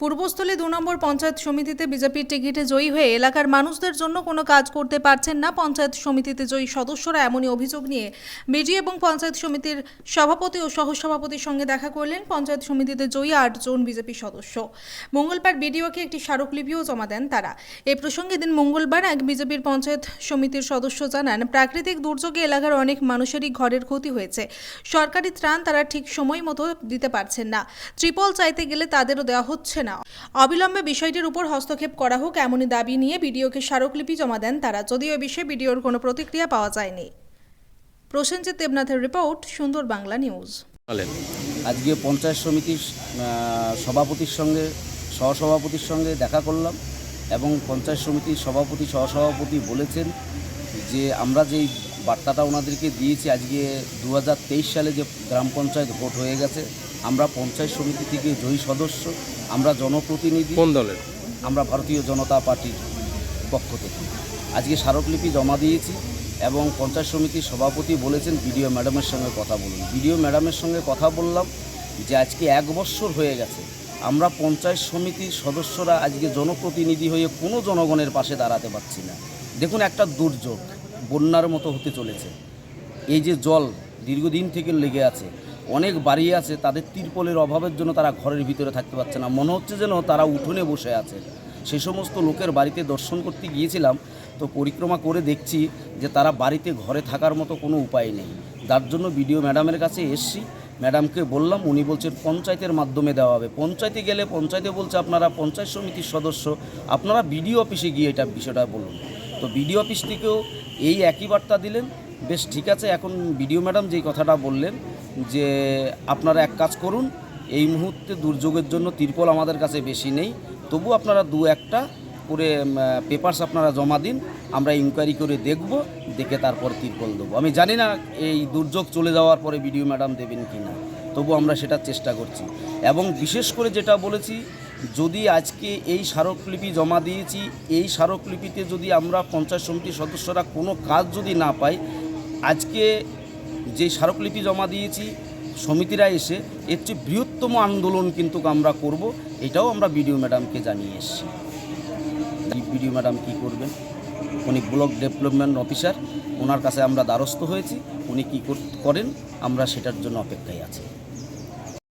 পূর্বস্থলী দু নম্বর পঞ্চায়েত সমিতিতে বিজেপির টিকিটে জয়ী হয়ে এলাকার মানুষদের জন্য কোনো কাজ করতে পারছেন না পঞ্চায়েত সমিতিতে জয়ী সদস্যরা, এমনই অভিযোগ নিয়ে বিডি এবং পঞ্চায়েত সমিতির সভাপতি ও সহসভাপতির সঙ্গে দেখা করলেন পঞ্চায়েত সমিতিতে জয়ী আটজন বিজেপি সদস্য। মঙ্গলবার বিডিওকে একটি স্মারকলিপিও জমা দেন তারা। এ প্রসঙ্গে দিন মঙ্গলবার এক বিজেপির পঞ্চায়েত সমিতির সদস্য জানান, প্রাকৃতিক দুর্যোগে এলাকার অনেক মানুষেরই ঘরের ক্ষতি হয়েছে। সরকারি ত্রাণ তারা ঠিক সময় মতো দিতে পারছেন না। ত্রিপল চাইতে গেলে তাদেরও দেওয়া হচ্ছে না। অবিলম্বে বিষয়টির উপর হস্তক্ষেপ করা হোক এমনই দাবি নিয়ে বিডিওকে স্মারকলিপি জমা দেন তারা। যদিও এ বিষয়ে বিডিওর কোনো প্রতিক্রিয়া পাওয়া যায়নি। প্রসেনজিৎ দেবনাথের রিপোর্ট, সুন্দর বাংলা নিউজ। আজকে পঞ্চায়েত সমিতির সভাপতির সঙ্গে, সহসভাপতির সঙ্গে দেখা করলাম এবং পঞ্চায়েত সমিতির সভাপতি, সহসভাপতি বলেছেন যে আমরা যেই বার্তাটা ওনাদেরকে দিয়েছি, আজকে দু হাজার তেইশ সালে যে গ্রাম পঞ্চায়েত ভোট হয়ে গেছে আমরা পঞ্চায়েত সমিতি থেকে জয়ী সদস্য আমরা জনপ্রতিনিধি কোন দলের? আমরা ভারতীয় জনতা পার্টির পক্ষ থেকে। আজকে স্মারকলিপি জমা দিয়েছি এবং পঞ্চায়েত সমিতির সভাপতি বলেছেন বিডিও ম্যাডামের সঙ্গে কথা বলুন। বিডিও ম্যাডামের সঙ্গে কথা বললাম যে আজকে এক বছর হয়ে গেছে। আমরা পঞ্চায়েত সমিতির সদস্যরা আজকে জনপ্রতিনিধি হয়ে কোনো জনগণের পাশে দাঁড়াতে পারছি না। দেখুন একটা দুর্যোগ বন্যার মতো হতে চলেছে। এই যে জল দীর্ঘদিন থেকে লেগে আছে অনেক বাড়ি আছে, তাদের তিরপলের অভাবের জন্য তারা ঘরের ভিতরে থাকতে পারছে না। মনে হচ্ছে যেন তারা উঠোনে বসে আছে। সে সমস্ত লোকের বাড়িতে দর্শন করতে গিয়েছিলাম, তো পরিক্রমা করে দেখছি যে তারা বাড়িতে ঘরে থাকার মতো কোনো উপায় নেই। তার জন্য বিডিও ম্যাডামের কাছে এসছি। ম্যাডামকে বললাম, উনি বলছেন পঞ্চায়েতের মাধ্যমে দেওয়া হবে। পঞ্চায়েতে গেলে পঞ্চায়েতে বলছে আপনারা পঞ্চায়েত সমিতির সদস্য, আপনারা বিডিও অফিসে গিয়ে এটা বিষয়টা বলুন। তো বিডিও অফিস থেকেও এই একই বার্তা দিলেন। বেশ ঠিক আছে, এখন বিডিও ম্যাডাম যেই কথাটা বললেন যে আপনারা এক কাজ করুন, এই মুহূর্তে দুর্যোগের জন্য তিরপল আমাদের কাছে বেশি নেই। তবু আপনারা দু একটা করে পেপারস আপনারা জমা দিন, আমরা ইনকোয়ারি করে দেখব, দেখে তারপর তিরপল দেবো। আমি জানি না এই দুর্যোগ চলে যাওয়ার পরে বিডিও ম্যাডাম দেবেন কি না, তবু আমরা সেটা চেষ্টা করছি। এবং বিশেষ করে যেটা বলেছি, যদি আজকে এই স্মারকলিপি জমা দিয়েছি, এই স্মারকলিপিতে যদি আমরা পঞ্চায়েত সমিতির সদস্যরা কোনো কাজ যদি না পাই আজকে যে স্মারকলিপি জমা দিয়েছি, সমিতিরা এসে, এর চেয়ে বৃহত্তম আন্দোলন কিন্তু আমরা করব, এটাও আমরা বিডিও ম্যাডামকে জানিয়ে এসেছি। বিডিও ম্যাডাম কী করবেন? উনি ব্লক ডেভেলপমেন্ট অফিসার, ওনার কাছে আমরা দ্বারস্থ হয়েছি, উনি কী করেন, আমরা সেটার জন্য অপেক্ষায় আছি।